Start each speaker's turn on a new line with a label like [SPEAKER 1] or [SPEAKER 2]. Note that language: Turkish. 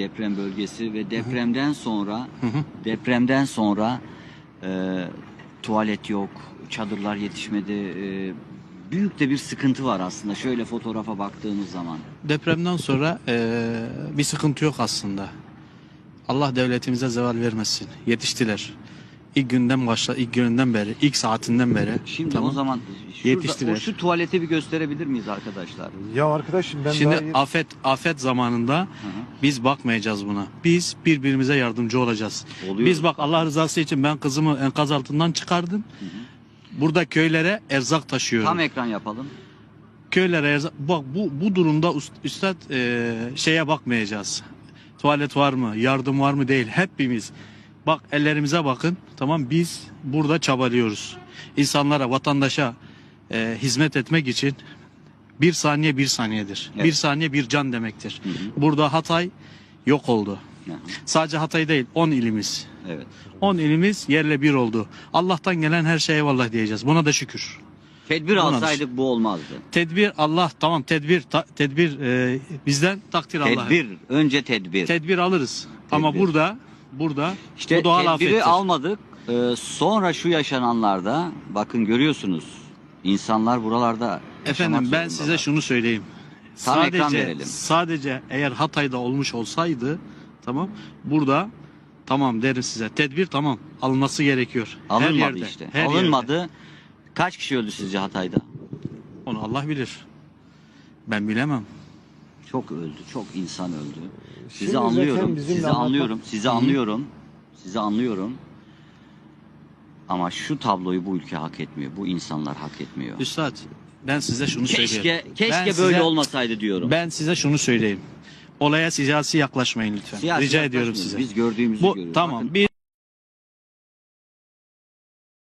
[SPEAKER 1] deprem bölgesi ve depremden sonra depremden sonra e, tuvalet yok, çadırlar yetişmedi. E, büyük de bir sıkıntı var aslında. Şöyle fotoğrafa baktığımız zaman.
[SPEAKER 2] Depremden sonra eee, bir sıkıntı yok aslında. Allah devletimize zeval vermesin. Yetiştiler. İlk günden başla, ilk gününden beri, ilk saatinden beri.
[SPEAKER 1] Şimdi
[SPEAKER 2] Tamam.
[SPEAKER 1] o zaman şurada,
[SPEAKER 2] Yetiştiler.
[SPEAKER 1] o şu tuvaleti bir gösterebilir miyiz arkadaşlar?
[SPEAKER 3] Ya arkadaşım ben
[SPEAKER 2] Şimdi
[SPEAKER 3] daha
[SPEAKER 2] afet afet zamanında
[SPEAKER 1] Hı hı.
[SPEAKER 2] Biz bakmayacağız buna. Biz birbirimize yardımcı olacağız.
[SPEAKER 1] Oluyor.
[SPEAKER 2] Biz bak Allah rızası için ben kızımı enkaz altından çıkardım. Burada köylere erzak taşıyorum.
[SPEAKER 1] Tam ekran yapalım.
[SPEAKER 2] köylere erzak- bak bu bu durumda üst- üstad e, şeye bakmayacağız. Tuvalet var mı, yardım var mı değil. Hepimiz bak ellerimize bakın. Tamam biz burada çabalıyoruz. İnsanlara, vatandaşa e, hizmet etmek için bir saniye bir saniyedir.
[SPEAKER 1] Evet.
[SPEAKER 2] Bir saniye bir can demektir.
[SPEAKER 1] Hı hı.
[SPEAKER 2] Burada Hatay yok oldu.
[SPEAKER 1] Hı hı.
[SPEAKER 2] Sadece Hatay değil 10 ilimiz.
[SPEAKER 1] Evet.
[SPEAKER 2] 10 ilimiz yerle bir oldu. Allah'tan gelen her şeye eyvallah diyeceğiz. Buna da şükür.
[SPEAKER 1] Tedbir
[SPEAKER 2] Buna
[SPEAKER 1] alsaydık bu olmazdı.
[SPEAKER 2] Tedbir Allah tamam tedbir ta- tedbir e, bizden takdir Allah.
[SPEAKER 1] Tedbir, önce tedbir.
[SPEAKER 2] Tedbir alırız. Ama
[SPEAKER 1] Tedbir.
[SPEAKER 2] burada burada
[SPEAKER 1] İşte
[SPEAKER 2] bu doğal
[SPEAKER 1] tedbiri
[SPEAKER 2] afettir.
[SPEAKER 1] almadık. Ee, sonra şu yaşananlarda bakın görüyorsunuz. İnsanlar buralarda
[SPEAKER 2] Efendim ben size şunu söyleyeyim.
[SPEAKER 1] Tam ekran
[SPEAKER 2] sadece
[SPEAKER 1] verelim.
[SPEAKER 2] sadece eğer Hatay'da olmuş olsaydı tamam burada tamam derim size. Tedbir tamam alınması gerekiyor. her
[SPEAKER 1] alınmadı
[SPEAKER 2] yerde.
[SPEAKER 1] işte.
[SPEAKER 2] her yerde.
[SPEAKER 1] alınmadı. Kaç kişi öldü sizce Hatay'da?
[SPEAKER 2] Onu Allah bilir. Ben bilemem.
[SPEAKER 1] Çok öldü. Çok insan öldü. Sizi
[SPEAKER 3] Şimdi zaten
[SPEAKER 1] anlıyorum. Sizi
[SPEAKER 3] anlatmak-
[SPEAKER 1] anlıyorum. Sizi anlıyorum. Sizi anlıyorum. Ama şu tabloyu bu ülke hak etmiyor. Bu insanlar hak etmiyor.
[SPEAKER 2] Üstad ben size şunu söyleyeyim.
[SPEAKER 1] Keşke keşke
[SPEAKER 2] Ben
[SPEAKER 1] böyle
[SPEAKER 2] size-
[SPEAKER 1] olmasaydı diyorum.
[SPEAKER 2] Ben size şunu söyleyeyim. Olaya siyasi yaklaşmayın lütfen.
[SPEAKER 1] Siyasi
[SPEAKER 2] Rica ediyorum size.
[SPEAKER 1] Biz gördüğümüzü
[SPEAKER 2] Bu
[SPEAKER 1] görüyoruz.
[SPEAKER 2] tamam.
[SPEAKER 1] Bakın,
[SPEAKER 2] Bir